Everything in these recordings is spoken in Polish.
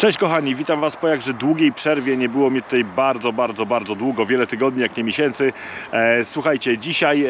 Cześć kochani, witam Was po jakże długiej przerwie. Nie było mnie tutaj bardzo, bardzo, bardzo długo, wiele tygodni, jak nie miesięcy. E, słuchajcie, dzisiaj e,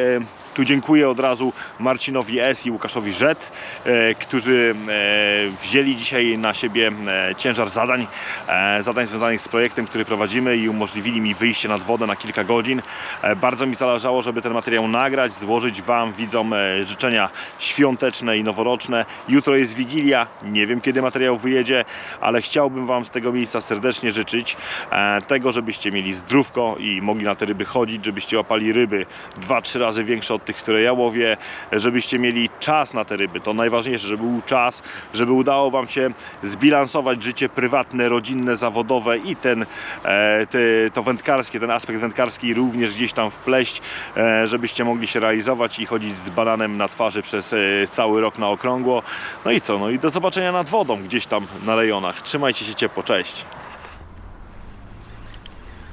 tu dziękuję od razu Marcinowi S i Łukaszowi Rzet, e, którzy e, wzięli dzisiaj na siebie e, ciężar zadań, e, zadań związanych z projektem, który prowadzimy i umożliwili mi wyjście nad wodę na kilka godzin. E, bardzo mi zależało, żeby ten materiał nagrać, złożyć Wam, widzom, e, życzenia świąteczne i noworoczne. Jutro jest Wigilia, nie wiem kiedy materiał wyjedzie, ale chciałbym Wam z tego miejsca serdecznie życzyć e, tego, żebyście mieli zdrówko i mogli na te ryby chodzić, żebyście łapali ryby 2-3 razy większe od tych, które ja łowię, żebyście mieli czas na te ryby. To najważniejsze, żeby był czas, żeby udało Wam się zbilansować życie prywatne, rodzinne, zawodowe i ten, e, to wędkarskie, ten aspekt wędkarski również gdzieś tam wpleść, e, żebyście mogli się realizować i chodzić z bananem na twarzy przez cały rok na okrągło. No i co? No i do zobaczenia nad wodą gdzieś tam na rejonach. Trzymajcie się ciepło, cześć.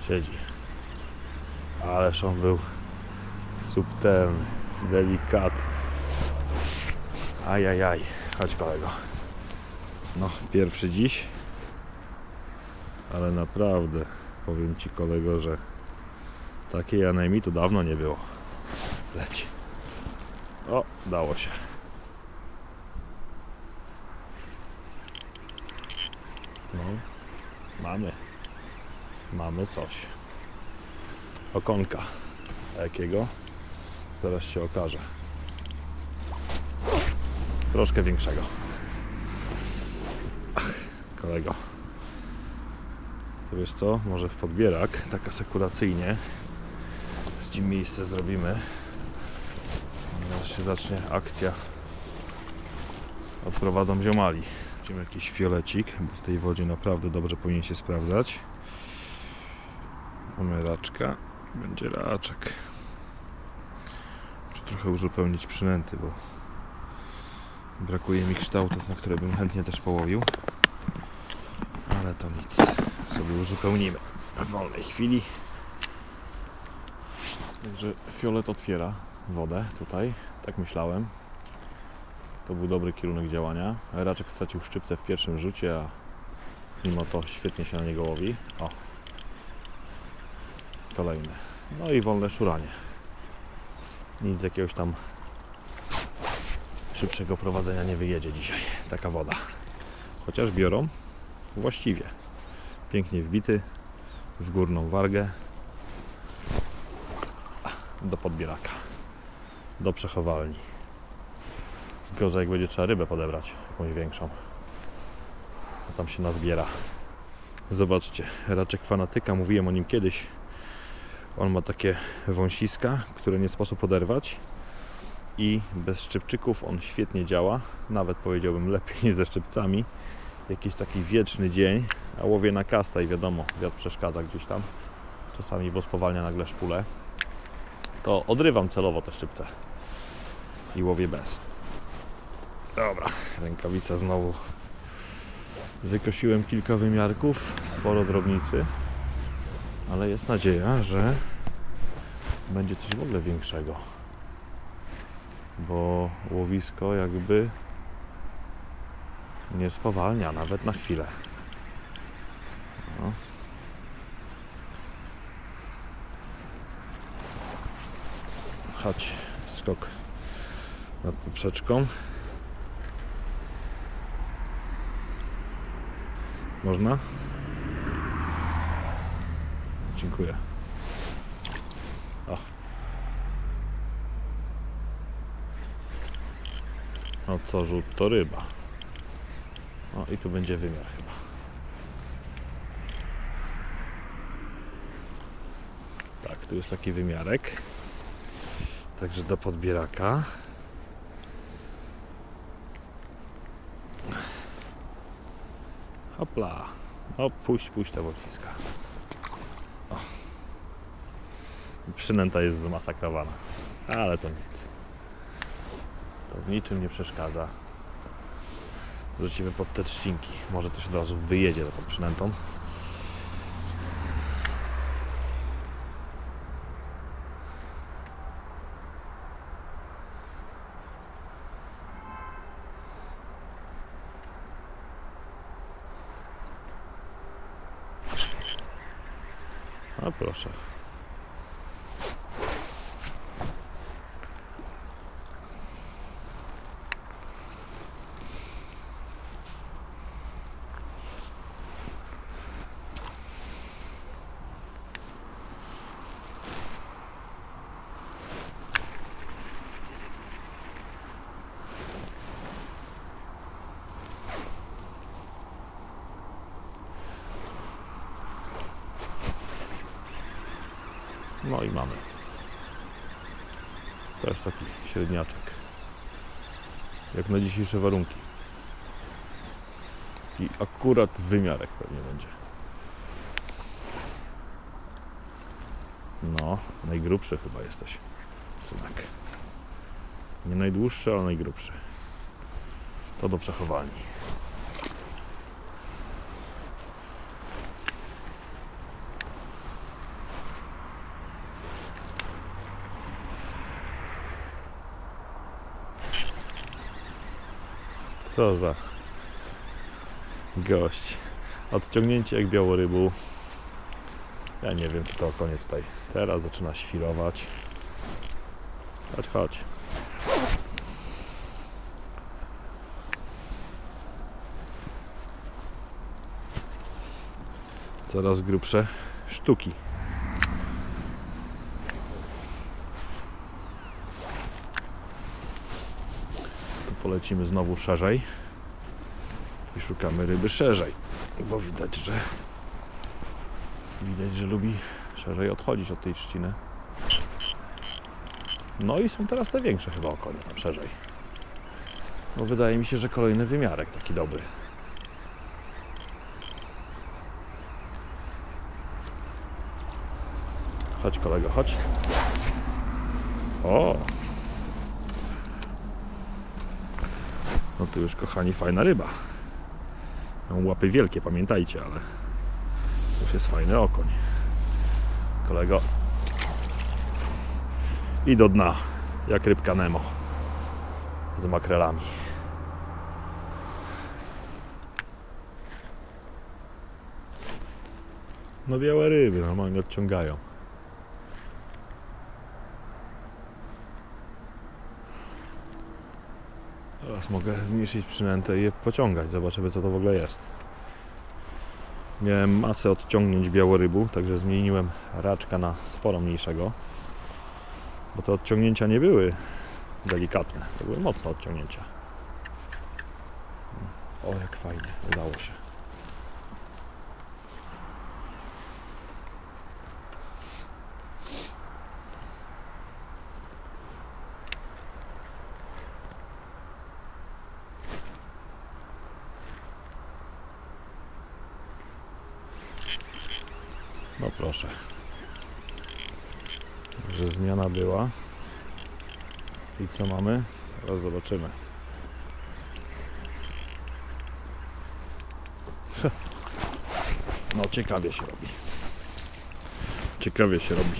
Siedzi. Ależ on był subtelny, delikatny. Ajajaj, chodź kolego. No, pierwszy dziś. Ale naprawdę, powiem Ci kolego, że takiej anemii to dawno nie było. Leci. O, dało się. No, mamy. Mamy coś. Okonka. A jakiego? Zaraz się okaże. Troszkę większego. Ach, kolego. To wiesz co? Może w podbierak, tak asekuracyjnie. Z tym miejsce zrobimy. Zaraz się zacznie akcja. Odprowadzą ziomali. Weźmiemy jakiś fiolecik, bo w tej wodzie naprawdę dobrze powinien się sprawdzać. Mamy raczka. Będzie raczek. Muszę trochę uzupełnić przynęty, bo brakuje mi kształtów, na które bym chętnie też połowił. Ale to nic. Sobie uzupełnimy w wolnej chwili. Także fiolet otwiera wodę tutaj. Tak myślałem. To był dobry kierunek działania. Raczek stracił szczypce w pierwszym rzucie, a mimo to świetnie się na niego łowi. O. Kolejny. No i wolne szuranie. Nic z jakiegoś tam szybszego prowadzenia nie wyjedzie dzisiaj. Taka woda. Chociaż biorą właściwie. Pięknie wbity w górną wargę do podbieraka. Do przechowalni. Gorzej jak będzie trzeba rybę podebrać, jakąś większą. A tam się nazbiera. Zobaczcie, raczek fanatyka, mówiłem o nim kiedyś. On ma takie wąsiska, które nie sposób oderwać i bez szczypczyków on świetnie działa. Nawet powiedziałbym lepiej niż ze szczypcami. Jakiś taki wieczny dzień, a łowię na kasta i wiadomo, wiatr przeszkadza gdzieś tam. Czasami bo spowalnia nagle szpulę. To odrywam celowo te szczypce i łowię bez. Dobra, rękawica znowu. Wykosiłem kilka wymiarków, sporo drobnicy, ale jest nadzieja, że będzie coś w ogóle większego. Bo łowisko jakby nie spowalnia nawet na chwilę. No. Chodź, skok nad poprzeczką. Można? Dziękuję. O. No co rzut to ryba. O i tu będzie wymiar chyba. Tak, tu jest taki wymiarek. Także do podbieraka. Hopla. O, puść, puść te wociska. O. Przynęta jest zmasakrowana. Ale to nic. To w niczym nie przeszkadza. Rzucimy pod te trzcinki. Może też od razu wyjedzie za tą przynętą. A. No i mamy. Też taki średniaczek. Jak na dzisiejsze warunki. I akurat wymiarek pewnie będzie. No, najgrubszy chyba jesteś, synek. Nie najdłuższy, ale najgrubszy. To do przechowalni. Co za gość. Odciągnięcie jak białorybu. Ja nie wiem, czy to koniec tutaj. Teraz zaczyna świrować. Chodź, chodź. Coraz grubsze sztuki. Polecimy znowu szerzej i szukamy ryby szerzej, bo widać, że widać, że lubi szerzej odchodzić od tej trzciny. No i są teraz te większe chyba okonie tam szerzej. Bo wydaje mi się, że kolejny wymiarek taki dobry. Chodź kolego, chodź. O! No to już kochani fajna ryba. Mam łapy wielkie, pamiętajcie, ale już jest fajny okoń. Kolego. I do dna, jak rybka Nemo z makrelami. No białe ryby normalnie odciągają. Teraz mogę zmniejszyć przynętę i je pociągać. Zobaczymy co to w ogóle jest. Miałem masę odciągnięć białorybu, także zmieniłem raczka na sporo mniejszego. Bo te odciągnięcia nie były delikatne, to były mocne odciągnięcia. O, jak fajnie, udało się. Proszę. Że zmiana była. I co mamy? Teraz zobaczymy. No ciekawie się robi. Ciekawie się robi.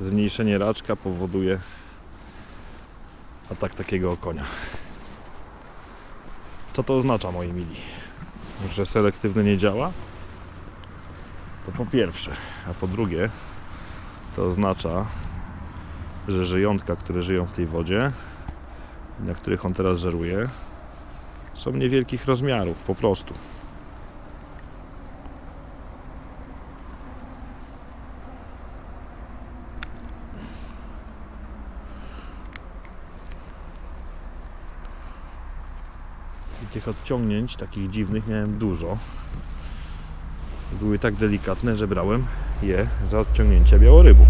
Zmniejszenie raczka powoduje atak takiego konia. Co to oznacza moi mili? Że selektywny nie działa? To po pierwsze, a po drugie to oznacza, że żyjątka, które żyją w tej wodzie, na których on teraz żeruje, są niewielkich rozmiarów, po prostu. I tych odciągnięć takich dziwnych miałem dużo. Były tak delikatne, że brałem je za odciągnięcia białorybu.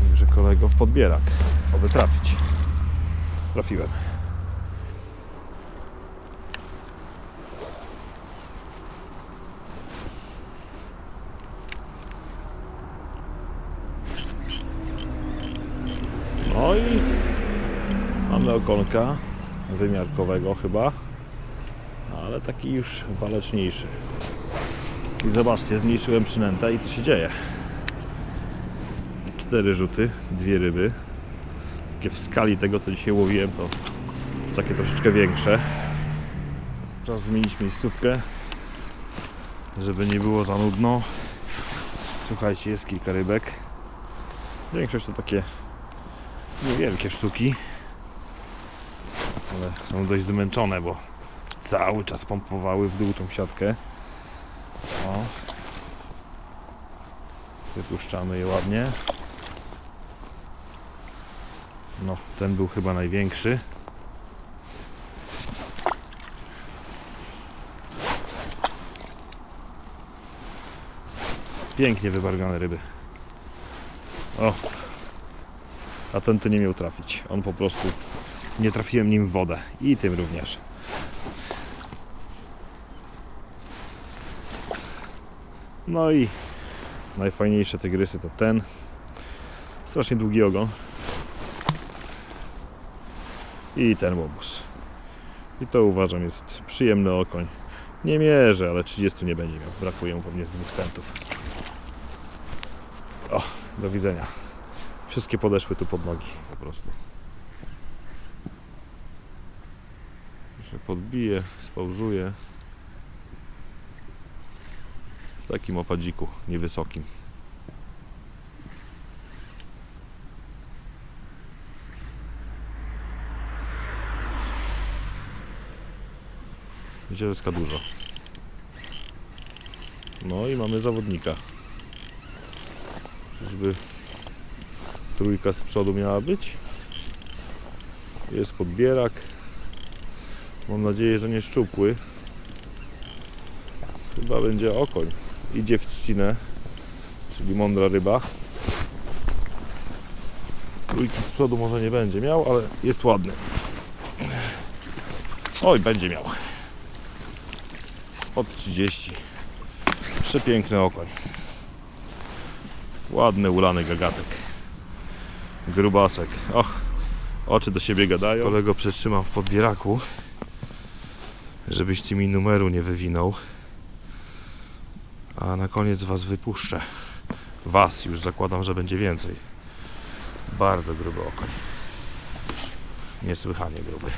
Także kolego w podbierak, aby trafić. Trafiłem. No i mamy okonka wymiarkowego chyba, ale taki już waleczniejszy. I zobaczcie, zmniejszyłem przynętę i co się dzieje. Cztery rzuty, dwie ryby. Takie w skali tego, co dzisiaj łowiłem, to takie troszeczkę większe. Czas zmienić miejscówkę, żeby nie było za nudno. Słuchajcie, jest kilka rybek. Większość to takie niewielkie sztuki. Ale są dość zmęczone, bo cały czas pompowały w dół tą siatkę. O. Wypuszczamy je ładnie. No, ten był chyba największy. Pięknie wybarwione ryby. O. A ten to nie miał trafić. On po prostu nie trafiłem nim w wodę. I tym również. No i najfajniejsze tygrysy to ten. Strasznie długi ogon. I ten łobuz. I to uważam jest przyjemny okoń. Nie mierzę, ale 30 nie będzie miał. Brakuje mu pewnie z dwóch centów. O, do widzenia. Wszystkie podeszły tu pod nogi po prostu. się podbije, spauzuje. W takim opadziku niewysokim. Zielska dużo. No i mamy zawodnika. Czyżby trójka z przodu miała być? Jest podbierak. Mam nadzieję, że nie szczupły. Chyba będzie okoń. Idzie w trzcinę, czyli mądra ryba. Trójki z przodu może nie będzie miał, ale jest ładny. Oj, będzie miał. Od 30. Przepiękny okoń. Ładny, ulany gagatek. Grubasek. Och, oczy do siebie gadają. Kolego przetrzymam w podbieraku, żebyś ty mi numeru nie wywinął. A na koniec was wypuszczę. Was już zakładam, że będzie więcej. Bardzo gruby okoń. Niesłychanie gruby.